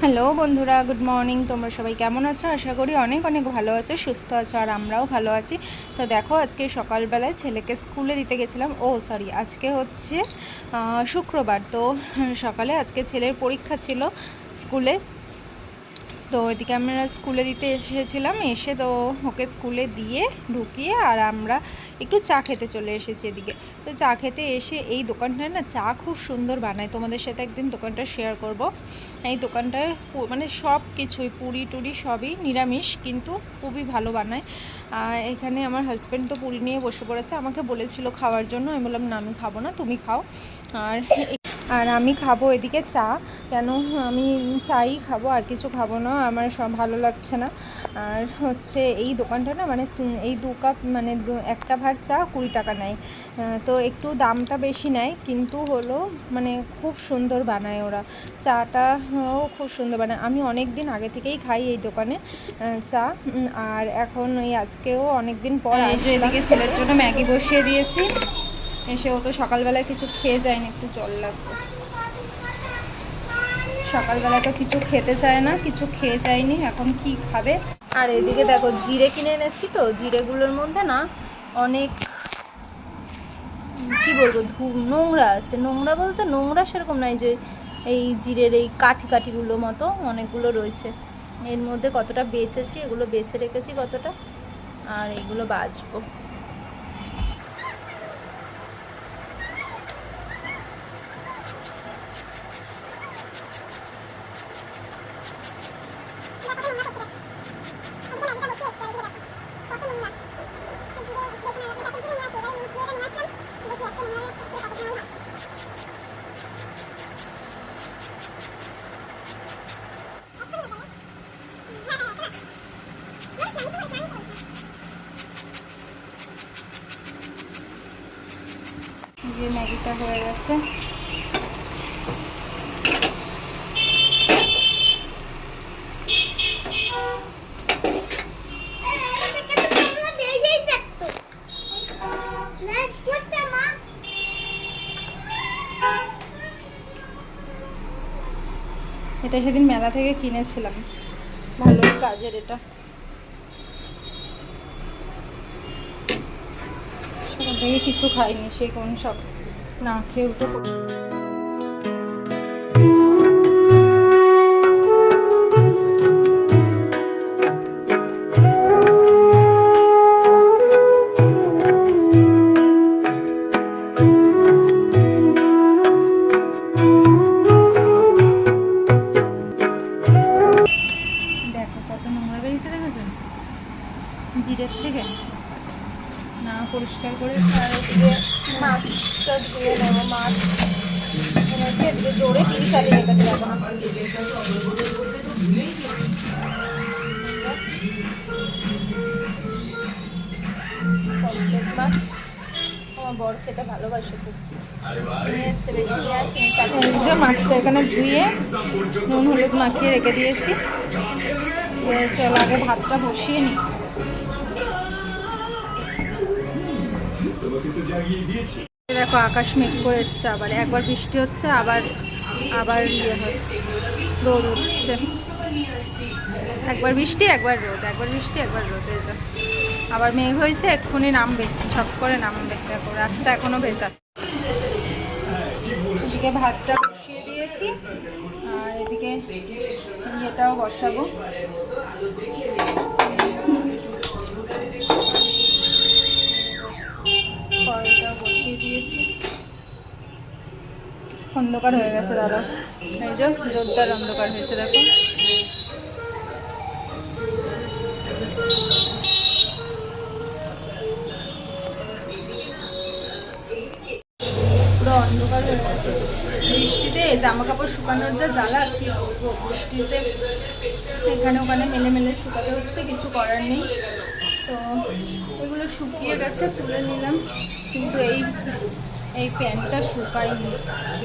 Hello বন্ধুরা, good morning. তোমরা সবাই কেমন আছো? আশা করি অনেক অনেক ভালো আছো, সুস্থ আছো, আর আমরাও ভালো আছি। তো দেখো, আজকে সকালবেলায় ছেলেকে স্কুলে দিতে গেছিলাম। ও সরি আজকে হচ্ছে শুক্রবার। তো, সকালে আজকে ছেলের পরীক্ষা ছিল স্কুলে। তো এদিকে আমরা স্কুলে দিতে এসেছিলাম, এসে তো ওকে স্কুলে দিয়ে ঢুকিয়ে আর আমরা একটু চা খেতে চলে এসেছি এদিকে। তো চা খেতে এসে এই দোকানটায় না চা খুব সুন্দর বানায়, তোমাদের সাথে একদিন দোকানটা শেয়ার করব। এই দোকানটায় মানে সব কিছুই, পুরি টুরি সবই নিরামিষ, কিন্তু খুবই ভালো বানায়। আর এখানে আমার হাজব্যান্ড তো পুরি নিয়ে বসে পড়েছে, আমাকে বলেছিল খাওয়ার জন্য। আমি বললাম, না, আমি খাব না, তুমি খাও। আর আর আমি খাব এদিকে চা। কেন? আমি চাই খাব আর কিছু খাব না আমার সব ভালো লাগছে না। আর হচ্ছে এই দোকানটা না মানে এই দু কাপ মানে দু- একটা ভার চা কুড়ি টাকা নেয়। তো একটু দামটা বেশি নেয় কিন্তু হলো মানে খুব সুন্দর বানায় ওরা। চাটা ও খুব সুন্দর বানায়। আমি অনেক দিন আগে থেকেই খাই এই দোকানে চা। আর এখন এই আজকেও অনেক দিন পর এই যে এদিকে ছেলের জন্য ম্যাগি বসিয়ে দিয়েছি। এসে ও তো সকালবেলায় কিছু খেয়ে যায়নি একটু জল লাগবে। সকালবেলা তো কিছু খেতে চায় না, কিছু খেয়ে যায়নি, এখন কি খাবে? আর এদিকে দেখো, জিরে কিনে এনেছি তো, জিরেগুলোর মধ্যে না অনেক কি বলব, ধু, নোংরা আছে। নোংরা বলতে নোংরা সেরকম নাই যে এই জিরের এই কাঠি কাঠিগুলো মতো অনেকগুলো রয়েছে। এর মধ্যে কতটা বেছেছি, এগুলো বেছে রেখেছি কতটা? আর এগুলো বাছবো ম্যাগিটা হয়ে গেছে। এটা সেদিন মেলা থেকে কিনেছিলাম। ভালো কাজের এটা। সকাল কিছু খাইনি সেই কোন সব না খেয়ে উঠে জিরের থেকে। না, পরিষ্কার করে মাছটা ধুয়ে মাছ জোরে মাছ আমার খেতে ভালোবাসে খুব। মাছটা এখানে ধুয়ে নুন, হলুদ মাখিয়ে রেখে দিয়েছি। দিয়ে চলো আগে ভাতটা বসিয়ে নিই। দেখো, আকাশ মেঘ করে এসছে আবার। একবার বৃষ্টি হচ্ছে, আবার আবার ইয়ে হচ্ছে, রোদ উঠছে। একবার বৃষ্টি, একবার রোদ, একবার বৃষ্টি, একবার রোদ, এই আবার মেঘ হয়েছে, এক্ষুনি নামবে ছপ করে নামবে। দেখো, রাস্তা এখনও ভেজা। এদিকে ভাতটা বসিয়ে দিয়েছি, আর এদিকে ইয়েটাও বসাবো। অন্ধকার হয়ে গেছে, দাঁড়াও। এই যে, জোরদার অন্ধকার হয়েছে, দেখো। পুরো অন্ধকার হয়ে গেছে। বৃষ্টিতে জামা কাপড় শুকানোর যা জ্বালা, কি বলব? বৃষ্টিতে এখানে ওখানে মেলে মেলে শুকাতে হচ্ছে, কিছু করার নেই। তো এগুলো শুকিয়ে গেছে, তুলে নিলাম। কিন্তু এই এই প্যান্টটা শুকায়নি।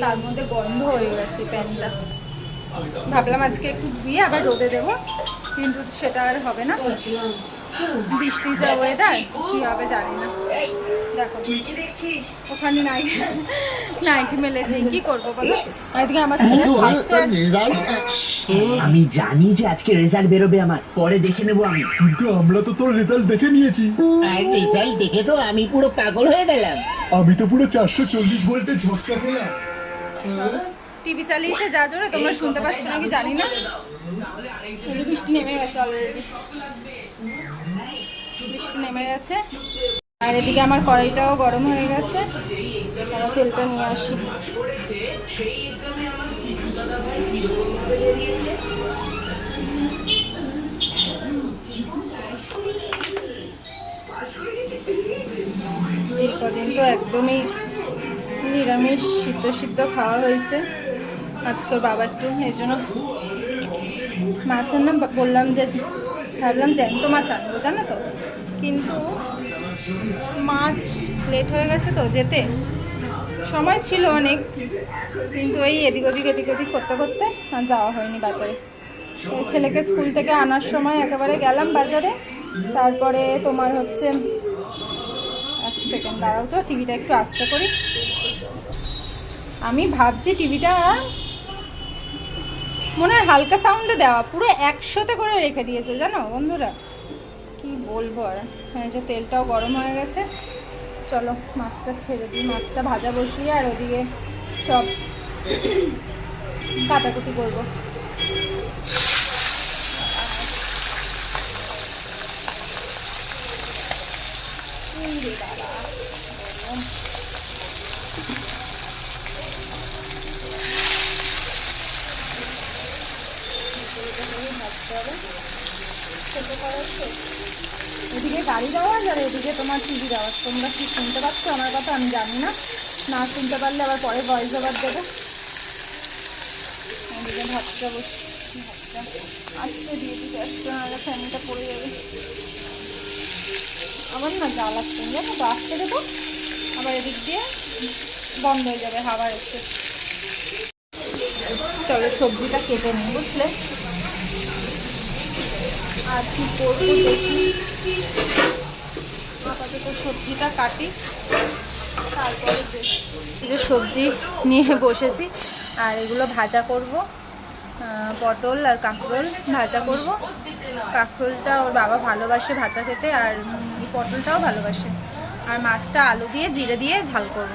তার মধ্যে গন্ধ হয়ে গেছে প্যান্টটা। ভাবলাম আজকে একটু ধুয়ে আবার রোদে দেবো। কিন্তু সেটা আর হবে না। বৃষ্টি যা ওয়েদার কী হবে জানি না। দেখো তুই কি দেখছিস? ওখানে নাই। নাইটি মেলেছে কি করব বলো? এদিকে আমার ছেলে আমি জানি যে আজকে রেজাল্ট বেরোবে আমার। পরে দেখে নেব আমি। কিন্তু আমরা তো তোর রেজাল্ট দেখে নিয়েছি। আর রেজাল্ট দেখে তো আমি পুরো পাগল হয়ে গেলাম। আমি তো পুরো চারশো চল্লিশ ভোল্টে ঝটকা খেলাম। টিভি চালিয়েছে যা জোরে। তোমরা শুনতে পাচ্ছ নাকি? জানি না। বৃষ্টি নেমে গেছে অলরেডি বৃষ্টি নেমে গেছে। আর এদিকে আমার কড়াইটাও গরম হয়ে গেছে। আর তেলটা নিয়ে আসি। এই কদিন তো একদমই নিরামিষ সিদ্ধ সিদ্ধ খাওয়া হয়েছে। আজকের বাবা একটু এই জন্য মাছের নাম বললাম যে, ভাবলাম জ্যান্ত মাছ আনব, জানো তো? কিন্তু মাছ লেট হয়ে গেছে তো যেতে। সময় ছিল অনেক, কিন্তু এই এদিক ওদিক এদিক ওদিক করতে করতে যাওয়া হয়নি বাজারে। ওই ছেলেকে স্কুল থেকে আনার সময় একেবারে গেলাম বাজারে। তারপরে তোমার হচ্ছে, এক সেকেন্ড দাঁড়াও তো, টিভিটা একটু আস্তে করি। আমি ভাবছি টিভিটা মনে হয় হালকা সাউন্ডে দেওয়া, পুরো একশোতে করে রেখে দিয়েছে, জানো বন্ধুরা? কি বলব আর? হ্যাঁ যে তেলটাও গরম হয়ে গেছে। চলো, মাছটা ছেড়ে দিই। মাছটা ভাজা বসিয়ে আর ওদিকে সব কাটাকুটি করব। উরে বাবা, গরম। এদিকে গাড়ির আওয়াজ আর এদিকে তোমার টিভির আওয়াজ তোমরা কি শুনতে পাচ্ছ? আমার কথা আমি জানি না। না শুনতে পারলে আবার পরে ভয়েস ওভার দেবে। এদিকে ভাতটা আসতে পড়ে যাবে। আবার না জা লাগছে, জানো তো? আসতে দেবো আবার এদিক দিয়ে বন্ধ হয়ে যাবে, হাওয়া এসে চলো সবজিটা কেটে নিই, বুঝলে? আর কি করব দেখি। সবজিটা কাটি, তারপরে যে সবজি নিয়ে বসেছি, আর এগুলো ভাজা করব। পটল আর কাঁকরোল ভাজা করব। কাঁকরোলটা ওর বাবা ভালোবাসে ভাজা খেতে, আর পটলটাও ভালোবাসে। আর মাছটা আলু দিয়ে জিরে দিয়ে ঝাল করব।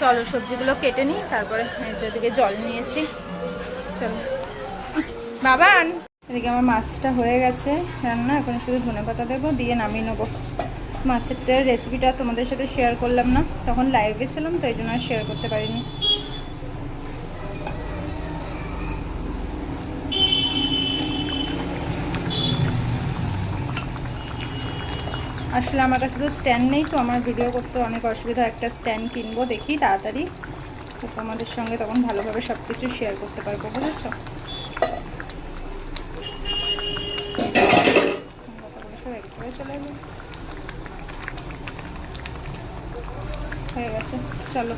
চলো সবজিগুলো কেটে নিই, তারপরে এই যে এদিকে জল নিয়েছি। চলো। বাবান! এদিকে আমার মাছটা হয়ে গেছে। রান্না, এখন শুধু ধনে পাতা দেবো, দিয়ে নামিয়ে নেব। মাছেরটার রেসিপিটা তোমাদের সাথে শেয়ার করলাম না, তখন লাইভে ছিলাম, তো এই জন্য আর শেয়ার করতে পারিনি। আসলে আমার কাছে তো স্ট্যান্ড নেই, তো আমার ভিডিও করতে অনেক অসুবিধা। একটা স্ট্যান্ড কিনবো দেখি, তাড়াতাড়ি। তো তোমাদের সঙ্গে তখন ভালোভাবে সব কিছু শেয়ার করতে পারব, বুঝেছ সব এক করে চলে যাবে। হয়ে গেছে, চলো।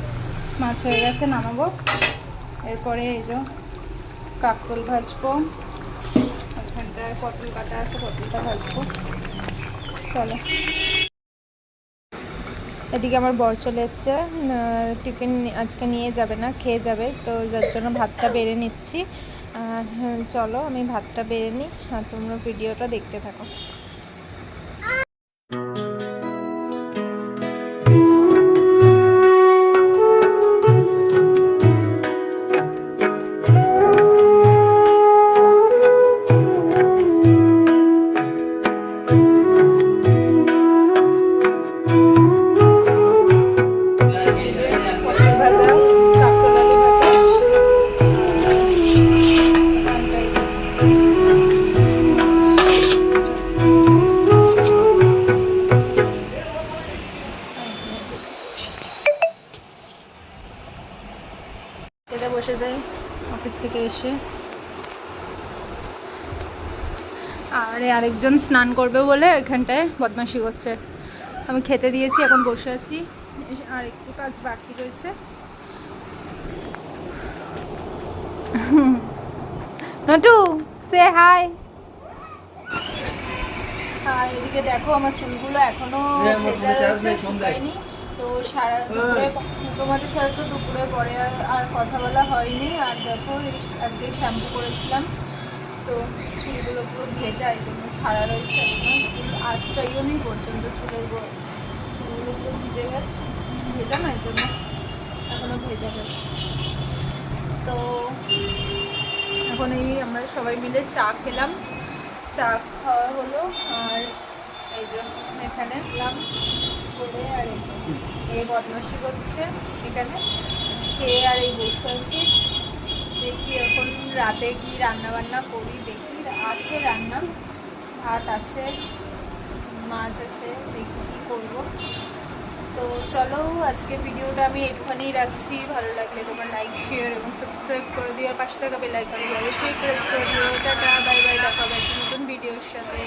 মাছ হয়ে গেছে, নামাবো। এরপরে এই যে কাকরোল ভাজবো। ওখানটায় পটল কাটা আছে, পটলটা ভাজবো। চলো। এদিকে আমার বর চলে এসছে। টিফিন আজকে নিয়ে যাবে না, খেয়ে যাবে। তো যার জন্য ভাতটা বেড়ে নিচ্ছি। আর, চলো, আমি ভাতটা বেড়ে নিই। আর তোমরা ভিডিওটা দেখতে থাকো। এসে। আর আরেকজন স্নান করবে বলে এখানটায় বদমাশি করছে। আমি খেতে দিয়েছি এখন বসে আছি। আর একটু কাজ বাকি রয়েছে। নটু সে হাই আর এদিকে দেখো আমার চুলগুলো এখনও ভেজা রয়েছে শুকায়নি। তো সারা দুপুরে তোমাদের সাথে তো দুপুরে পরে আর আর কথা বলা হয়নি। আর দেখো আজকে শ্যাম্পু করেছিলাম। তো চুলগুলো পুরো ভেজা এই জন্য ছাড়া রয়েছে কিন্তু আশ্রয়ও নেই পর্যন্ত চুলের চুলগুলো পুরো ভিজে গেছে। ভেজা না এই জন্য এখনও ভেজা গেছে তো এখন এই আমরা সবাই মিলে চা খেলাম। চা খাওয়া হলো। আর এই যে এখানে এলাম করে আর এই বদমাসি করছে এখানে। খেয়ে আর এই বসে আছি। দেখি এখন রাতে কি রান্না বান্না করি, দেখি আছে রান্না। ভাত আছে, মাছ আছে, দেখি করব। তো চলো, আজকে ভিডিওটা আমি একটুখানেই রাখছি। ভালো লাগলে তোমার লাইক শেয়ার এবং সাবস্ক্রাইব করে দিও। আর পাশে থাকা বেল আইকন অবশ্যই প্রেস করে দিও। টাটা বাই বাই দেখা একটা নতুন ভিডিওর সাথে।